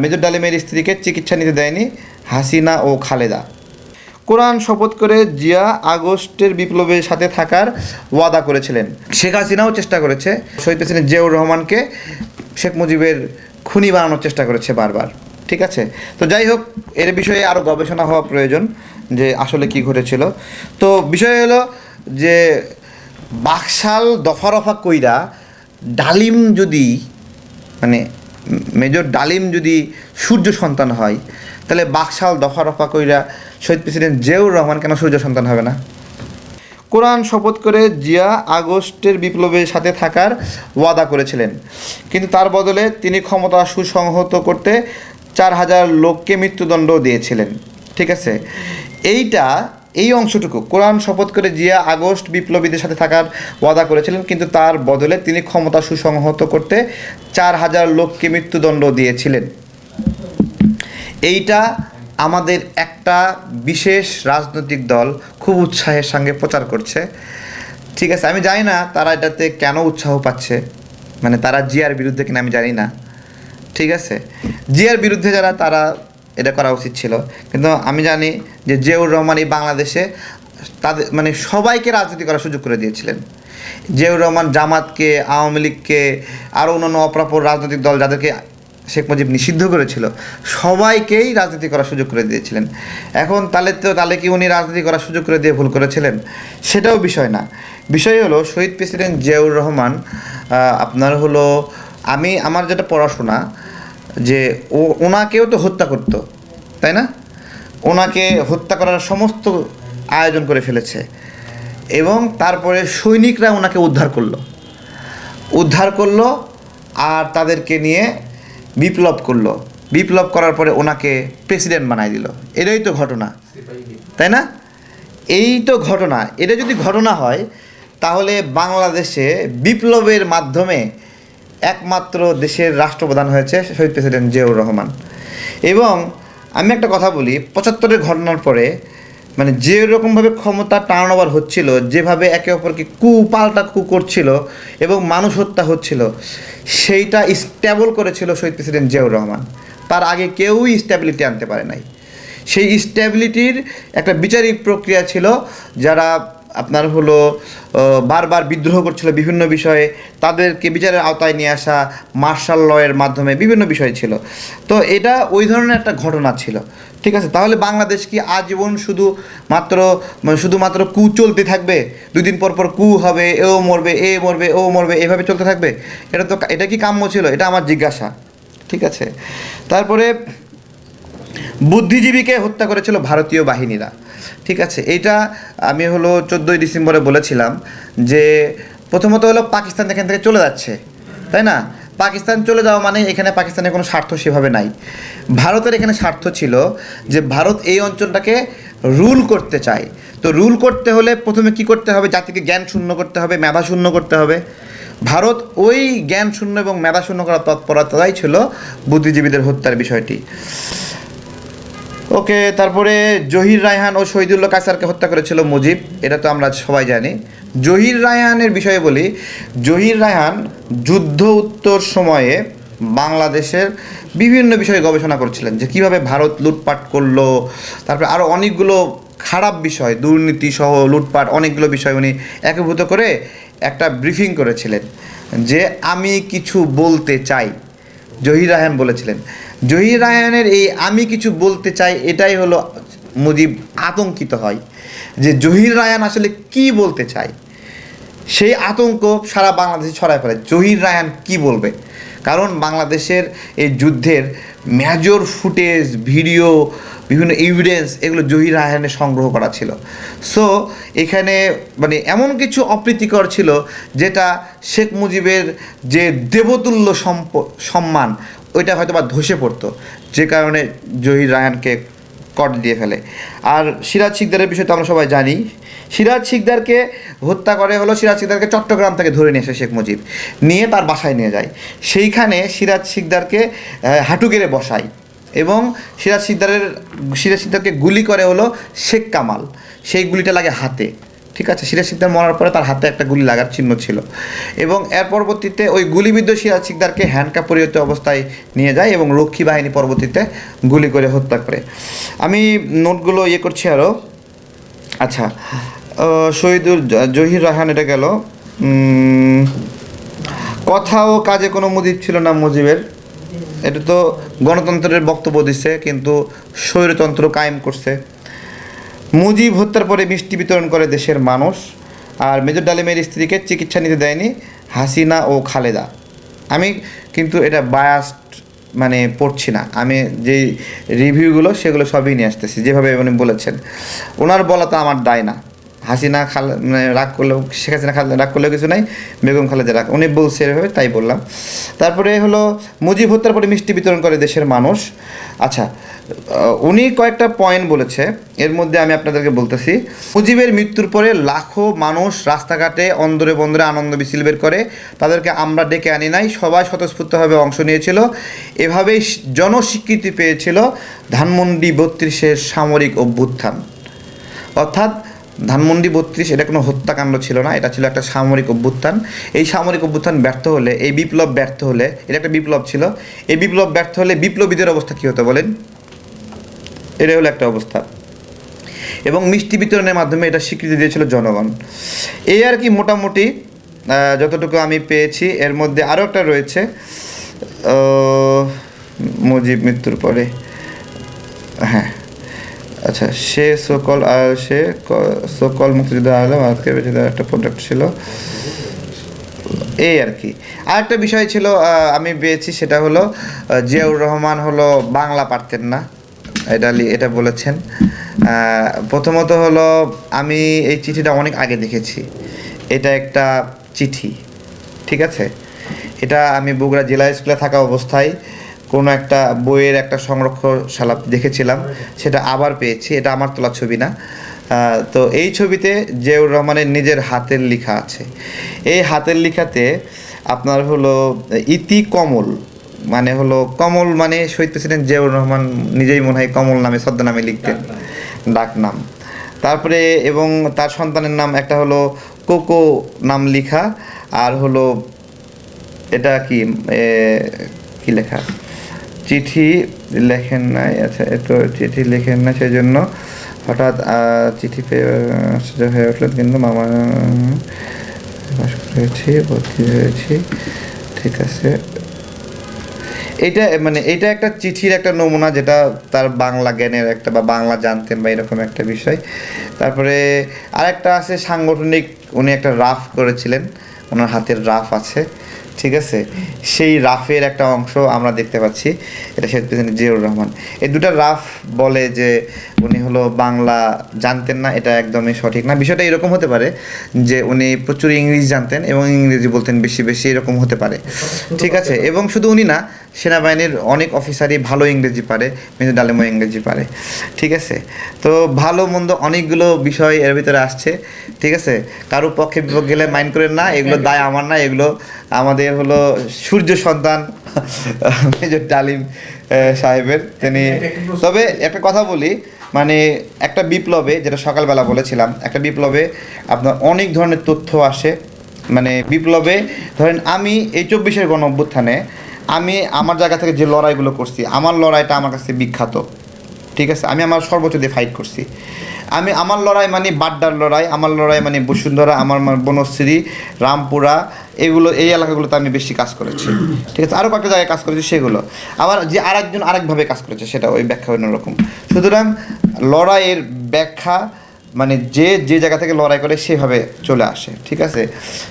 Major ডালিমের স্ত্রীকে চিকিৎসা নিতে দেয়নি হাসিনা ও খালেদা। কোরআন শপথ করে জিয়া আগস্টের বিপ্লবের সাথে থাকার ওয়াদা করেছিলেন। শেখ হাসিনাও চেষ্টা করেছে। শহীদ প্রেসিডেন্ট জিয়াউর রহমানকে শেখ মুজিবের খুনি বানানোর চেষ্টা করেছে বারবার। ঠিক আছে? তো যাই হোক, এর বিষয়ে আরও গবেষণা হওয়া প্রয়োজন যে আসলে কি ঘটেছিল। তো বিষয় হলো যে বাকশাল দফা রফা কইরা ডালিম যদি মানে মেজর ডালিম যদি সূর্য সন্তান হয়, তাহলে বাকশাল দফা রফা কইরা শহীদ প্রেসিডেন্ট জিয়াউর রহমান কেন সূর্য সন্তান হবে না? কোরআন শপথ করে জিয়া আগস্টের বিপ্লবের সাথে থাকার ওয়াদা করেছিলেন। কিন্তু তার বদলে তিনি ক্ষমতা সুসংহত করতে চার হাজার লোককে মৃত্যুদণ্ড দিয়েছিলেন। ঠিক আছে? এইটা এই অংশটুকু। কোরআন শপথ করে জিয়া আগস্ট বিপ্লবীদের সাথে থাকার ওয়াদা করেছিলেন, কিন্তু তার বদলে তিনি ক্ষমতা সুসংহত করতে চার হাজার লোককে মৃত্যুদণ্ড দিয়েছিলেন। এইটা আমাদের একটা বিশেষ রাজনৈতিক দল খুব উৎসাহের সঙ্গে প্রচার করছে। ঠিক আছে, আমি জানি না তারা এটাতে কেন উৎসাহ পাচ্ছে। মানে তারা জিয়ার বিরুদ্ধে কিনা আমি জানি না। ঠিক আছে, জিয়ার বিরুদ্ধে যারা তারা এটা করা উচিত ছিল। কিন্তু আমি জানি যে জিয়াউর রহমান এই বাংলাদেশে তাদের মানে সবাইকে রাজনীতি করার সুযোগ করে দিয়েছিলেন। জিয়াউর রহমান জামাতকে, আওয়ামী লীগকে আরও অন্যান্য অপরাপর রাজনৈতিক দল যাদেরকে শেখ মুজিব নিষিদ্ধ করেছিল, সবাইকেই রাজনীতি করার সুযোগ করে দিয়েছিলেন। এখন তাহলে তো, তাহলে কি উনি রাজনীতি করার সুযোগ করে দিয়ে ভুল করেছিলেন? সেটাও বিষয় না। বিষয় হলো, শহীদ প্রেসিডেন্ট জিয়াউর রহমান আপনার হলো, আমি, আমার যেটা পড়াশোনা যে ও, ওনাকেও তো হত্যা করতো, তাই না? ওনাকে হত্যা করার সমস্ত আয়োজন করে ফেলেছে এবং তারপরে সৈনিকরা ওনাকে উদ্ধার করল। উদ্ধার করল আর তাদেরকে নিয়ে বিপ্লব করল। বিপ্লব করার পরে ওনাকে প্রেসিডেন্ট বানাই দিল। এটাই তো ঘটনা, তাই না? এই তো ঘটনা। এটা যদি ঘটনা হয়, তাহলে বাংলাদেশে বিপ্লবের মাধ্যমে একমাত্র দেশের রাষ্ট্রপ্রধান হয়েছে শহীদ প্রেসিডেন্ট জিয়াউর রহমান। এবং আমি একটা কথা বলি, পঁচাত্তরের ঘটনার পরে মানে যে রকমভাবে ক্ষমতা টার্ন ওভার হচ্ছিল, যেভাবে একে অপরকে কু পাল্টা কু করছিল এবং মানুষ হত্যা হচ্ছিল, সেইটা স্ট্যাবল করেছিল শহীদ প্রেসিডেন্ট জিয়াউর রহমান। তার আগে কেউই স্ট্যাবিলিটি আনতে পারে নাই। সেই স্ট্যাবিলিটির একটা বিচারিক প্রক্রিয়া ছিল, যারা আপনার হলো বারবার বিদ্রোহ করছিল বিভিন্ন বিষয়ে, তাদেরকে বিচারের আওতায় নিয়ে আসা মার্শাল লয়ের মাধ্যমে বিভিন্ন বিষয় ছিল। তো এটা ওই ধরনের একটা ঘটনা ছিল। ঠিক আছে, তাহলে বাংলাদেশ কি আজীবন শুধু মাত্র, শুধুমাত্র কু চলতে থাকবে? দুই দিন পর পর কু হবে এও মরবে, এ মরবে, ও মরবে, এভাবে চলতে থাকবে? এটা তো এটা কি কাম্য ছিল? এটা আমার জিজ্ঞাসা। ঠিক আছে। তারপরে বুদ্ধিজীবীকে হত্যা করেছিল ভারতীয় বাহিনীরা। ঠিক আছে, এইটা আমি হলো চোদ্দোই ডিসেম্বরে বলেছিলাম যে প্রথমত হলো পাকিস্তান এখান থেকে চলে যাচ্ছে, তাই না? পাকিস্তান চলে যাওয়া মানে এখানে পাকিস্তানের কোনো স্বার্থ সেভাবে নাই। ভারতের এখানে স্বার্থ ছিল যে ভারত এই অঞ্চলটাকে রুল করতে চায়। তো রুল করতে হলে প্রথমে কি করতে হবে? জাতিকে জ্ঞান শূন্য করতে হবে, মেধা শূন্য করতে হবে। ভারত ওই জ্ঞান শূন্য এবং মেধা শূন্য করার তৎপরতাই ছিল বুদ্ধিজীবীদের হত্যার বিষয়টি। ওকে, তারপরে জহির রায়হান ও শহীদুল্লাহ কাসারকে হত্যা করেছিল মুজিব। এটা তো আমরা সবাই জানি। জহির রায়হানের বিষয়ে বলি, জহির রায়হান যুদ্ধ উত্তর সময়ে বাংলাদেশের বিভিন্ন বিষয়ে গবেষণা করছিলেন, যে কীভাবে ভারত লুটপাট করল, তারপরে আরও অনেকগুলো খারাপ বিষয়, দুর্নীতি সহ লুটপাট, অনেকগুলো বিষয় উনি একীভূত করে একটা ব্রিফিং করেছিলেন, যে আমি কিছু বলতে চাই, জহির রায়হান বলেছিলেন। জহির রায়হানের এই আমি কিছু বলতে চাই, এটাই হলো মুজিব আতঙ্কিত হয় যে জহির রায়হান আসলে কি বলতে চায়। সেই আতঙ্ক সারা বাংলাদেশে ছড়ায় ফেলে জহির রায়হান কি বলবে? কারণ বাংলাদেশের এই যুদ্ধের মেজর ফুটেজ ভিডিও বিভিন্ন এভিডেন্স এগুলো জহির রায়হানে সংগ্রহ করা ছিল। সো এখানে মানে এমন কিছু অপ্রীতিকর ছিল যেটা শেখ মুজিবের যে দেবতুল্য সম্মান ওইটা হয়তো বা ধসে পড়তো যে কারণে জহির রায়হানকে কট দিয়ে ফেলে। আর সিরাজ শিকদারের বিষয় তো আমরা সবাই জানি। সিরাজ শিকদারকে হত্যা করে হলো সিরাজ শিকদারকে চট্টগ্রাম থেকে ধরে নিয়ে আসে শেখ মুজিব। নিয়ে তার বাসায় নিয়ে যায়। সেইখানে সিরাজ শিকদারকে আহ, হাঁটু গেড়ে বসায় এবং সিরাজ শিকদারের সিরাজ শিকদারকে গুলি করে হলো শেখ কামাল। সেই গুলিটা লাগে হাতে। ঠিক আছে, সিরাজ সিকদার মরার পরে তার হাতে একটা গুলি লাগার চিহ্ন ছিল। এবং এর পরবর্তীতে ওই গুলিবিদ্ধ সিরাজ সিকদারকে হ্যান্ডকাপ পরিহিত অবস্থায় নিয়ে যায় এবং রক্ষী বাহিনী পরবর্তীতে গুলি করে হত্যা করে। আমি নোটগুলো ইয়ে করছি আরও আচ্ছা শহীদুল জহির রাহান এটা গেল। কথা ও কাজে কোনো মুজিব ছিল না মুজিবের। এটা তো গণতন্ত্রের বক্তব্য দিচ্ছে, কিন্তু স্বৈরতন্ত্র কায়েম করছে। মুজিব হত্যার পরে মিষ্টি বিতরণ করে দেশের মানুষ। আর মেজর ডালিমের স্ত্রীকে চিকিৎসা নিতে দেয়নি হাসিনা ও খালেদা। আমি কিন্তু এটা বায়াস্ট মানে পড়ছি না। আমি যে রিভিউগুলো সেগুলো সবই নিয়ে আসতেছি, যেভাবে উনি বলেছেন। ওনার বলা তো আমার দায় না। হাসিনা খাল মানে রাগ করলেও, শেখ হাসিনা খাল রাগ করলেও কিছু নাই, বেগম খালেদা রাগ উনি বলছে এভাবে, তাই বললাম। তারপরে হলো মুজিব হত্যার পরে মিষ্টি বিতরণ করে দেশের মানুষ। আচ্ছা উনি কয়েকটা পয়েন্ট বলেছে, এর মধ্যে আমি আপনাদেরকে বলতেছি। মুজিবের মৃত্যুর পরে লাখো মানুষ রাস্তাঘাটে অন্দরে বন্দরে আনন্দ মিছিল বের করে, তাদেরকে আমরা ডেকে আনি নাই, সবাই স্বতঃস্ফূর্তভাবে অংশ নিয়েছিল। এভাবেই জনস্বীকৃতি পেয়েছিল ধানমন্ডি বত্রিশের সামরিক অভ্যুত্থান। অর্থাৎ ধানমন্ডি বত্রিশ, এটা কোনো হত্যাকাণ্ড ছিল না, এটা ছিল একটা সামরিক অভ্যুত্থান। এই সামরিক অভ্যুত্থান ব্যর্থ হলে, এই বিপ্লব ব্যর্থ হলে, এটা একটা বিপ্লব ছিল, এই বিপ্লব ব্যর্থ হলে বিপ্লবীদের অবস্থা কী হতো বলেন? এটা হলো একটা অবস্থা। এবং মিষ্টি বিতরণের মাধ্যমে এটা স্বীকৃতি দিয়েছিল জনগণ। এই আর কি মোটামুটি যতটুকু আমি পেয়েছি, এর মধ্যে আরও একটা রয়েছে মুজিব মৃত্যুর পরে। হ্যাঁ। আচ্ছা সে সকল আর সে সকল মুক্তিযোদ্ধা আলম, আজকে বেঁচে একটা প্রোডাক্ট ছিল। এই আর কি। আরেকটা বিষয় ছিল আমি পেয়েছি, সেটা হলো জিয়াউর রহমান হলো বাংলা পারতেন না, এটা এটা বলেছেন। প্রথমত হলো, আমি এই চিঠিটা অনেক আগে দেখেছি। এটা একটা চিঠি, ঠিক আছে? এটা আমি বগুড়া জেলা স্কুলে থাকা অবস্থায় কোনো একটা বইয়ের একটা সংরক্ষণশালা দেখেছিলাম, সেটা আবার পেয়েছি, এটা আমার তোলা ছবি না। তো এই ছবিতে জিয়াউর রহমানের নিজের হাতের লেখা আছে। এই হাতের লেখাতে আপনার হলো ইতি কমল মানে হলো কমল মানে শহীদ প্রেসিডেন্ট জিয়াউর রহমান নিজেই মনে হয় কমল নামে, ছদ্মনামে লিখতেন, ডাক নাম। তারপরে এবং তার সন্তানের নাম একটা হলো কোকো নাম লেখা, আর হলো এটা কি কি লেখা? চিঠি লেখেন নাই আচ্ছা এত চিঠি লেখেন না সেই জন্য হঠাৎ চিঠি পেয়ে হয়ে উঠলেন কিন্তু মামা করেছি ভর্তি হয়েছি, ঠিক আছে। এটা মানে এটা একটা চিঠির একটা নমুনা যেটা তার বাংলা জ্ঞানের একটা বা বাংলা জানতেন বা এরকম একটা বিষয়। তারপরে আরেকটা আছে সাংগঠনিক, উনি একটা রাফ করেছিলেন। ওনার হাতের রাফ আছে, ঠিক আছে? সেই রাফের একটা অংশ আমরা দেখতে পাচ্ছি, এটা শেখ প্রেসিডেন্ট জিয়াউর রহমান। এই দুটো রাফ বলে যে উনি হলো বাংলা জানতেন না, এটা একদমই সঠিক না। বিষয়টা এরকম হতে পারে যে উনি প্রচুর ইংরেজি জানতেন এবং ইংরেজি বলতেন বেশি বেশি, এরকম হতে পারে। ঠিক আছে? এবং শুধু উনি না সেনাবাহিনীর অনেক অফিসারই ভালো ইংরেজি পারে মেজর ডালেমও ইংরেজি পারে ঠিক আছে? তো ভালো মন্দ অনেকগুলো বিষয় এর ভিতরে আসছে ঠিক আছে? কারও পক্ষে বিপক্ষ গেলে মাইন্ড করেন না এগুলো দায় আমার না এগুলো আমাদের হলো সূর্য সন্তান মেজর ডালিম সাহেবের তিনি তবে একটা কথা বলি মানে একটা বিপ্লবে যেটা সকালবেলা বলেছিলাম একটা বিপ্লবে আপনার অনেক ধরনের তথ্য আসে মানে বিপ্লবে ধরেন আমি এই চব্বিশের গণ অভ্যুত্থানে আমি আমার জায়গা থেকে যে লড়াইগুলো করছি, আমার লড়াইটা আমার কাছে বিখ্যাত। ঠিক আছে? আমি আমার সর্বোচ্চ দিয়ে ফাইট করছি। আমি আমার লড়াই মানে বাড্ডার লড়াই, আমার লড়াই মানে বসুন্ধরা, আমার বনশ্রী, রামপুরা, এগুলো, এই এলাকাগুলোতে আমি বেশি কাজ করেছি। ঠিক আছে? আরও কয়েকটা জায়গায় কাজ করেছি সেগুলো। আবার যে আরেকজন আরেকভাবে কাজ করেছে, সেটা ওই ব্যাখ্যা অন্যরকম। সুতরাং লড়াইয়ের ব্যাখ্যা মানে যে যে জায়গা থেকে লড়াই করে সেভাবে চলে আসে, ঠিক আছে?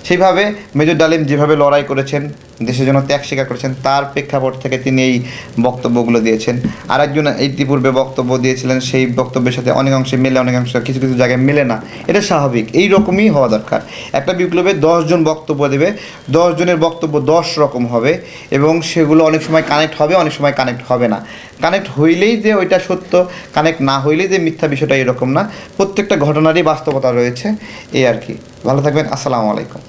সেইভাবে মেজর ডালিম যেভাবে লড়াই করেছেন, দেশের জন্য ত্যাগ স্বীকার করেছেন, তার প্রেক্ষাপট থেকে তিনি এই বক্তব্যগুলো দিয়েছেন। আরেকজন ইতিপূর্বে বক্তব্য দিয়েছিলেন, সেই বক্তব্যের সাথে অনেক অংশে মেলে, অনেকাংশে কিছু কিছু জায়গায় মেলে না। এটা স্বাভাবিক, এই রকমই হওয়া দরকার। একটা বিপ্লবে দশজন বক্তব্য দেবে, দশ জনের বক্তব্য দশ রকম হবে এবং সেগুলো অনেক সময় কানেক্ট হবে, অনেক সময় কানেক্ট হবে না। কানেক্ট হইলেই যে ওইটা সত্য, কানেক্ট না হইলেই যে মিথ্যা বিষয়টা এরকম না। প্রত্যেকটা ঘটনারই বাস্তবতা রয়েছে। এই আর কি। ভালো থাকবেন। আসসালামু আলাইকুম।